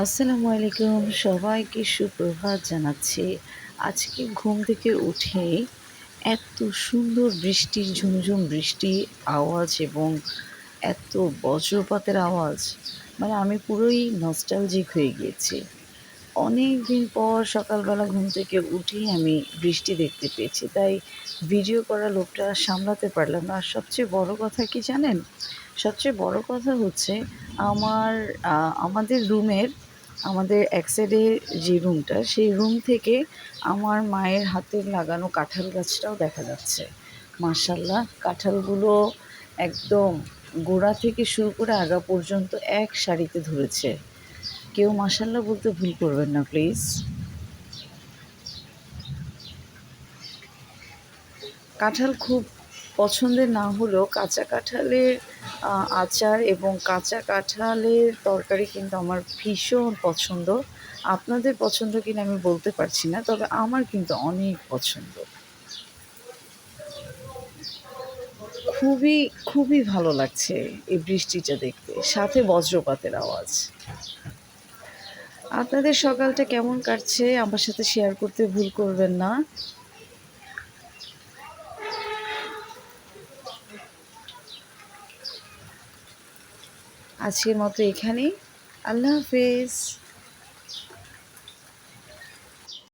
আসসালামু আলাইকুম। সবাইকে সুপ্রভাত জানাচ্ছি। আজকে ঘুম থেকে উঠে এত সুন্দর বৃষ্টির ঝুমঝুম বৃষ্টি আওয়াজ এবং এত বজ্রপাতের আওয়াজ মানে আমি পুরোই নস্টালজিক হয়ে গিয়েছি। অনেক দিন পর সকালবেলা ঘুম থেকে উঠেই আমি বৃষ্টি দেখতে পেয়েছি। তাই ভিডিও করা লোকটা সামলাতে পারলাম না। আর সবচেয়ে বড় কথা কি জানেন? সবচেয়ে বড় কথা হচ্ছে আমার আমাদের রুমের, আমাদের এক সাইডে যে রুমটা সেই রুম থেকে আমার মায়ের হাতের লাগানো কাঁঠাল গাছটাও দেখা যাচ্ছে। মার্শাল্লাহ কাঁঠালগুলো একদম গোড়া থেকে শুরু করে আগা পর্যন্ত এক সারিতে ধরেছে। কেউ মাসাল্লাহ বলতে ভুল করবেন না প্লিজ কাঁঠাল খুব পছন্দের না হলেও কাঁচা কাঁঠালের আচার এবং কাঁচা কাঁঠালের তরকারি কিন্তু আমার ভীষণ পছন্দ। আপনাদের পছন্দ কিনা আমি বলতে পারছি না, তবে আমার কিন্তু অনেক পছন্দ। খুবই খুবই ভালো লাগছে এই বৃষ্টিটা দেখতে, সাথে বজ্রপাতের আওয়াজ। আপনাদের সকালটা কেমন কাটছে? আমার সাথে শেয়ার করতে ভুল করবেন না। আজকের মতো এখানেই। আল্লাহ হাফেজ।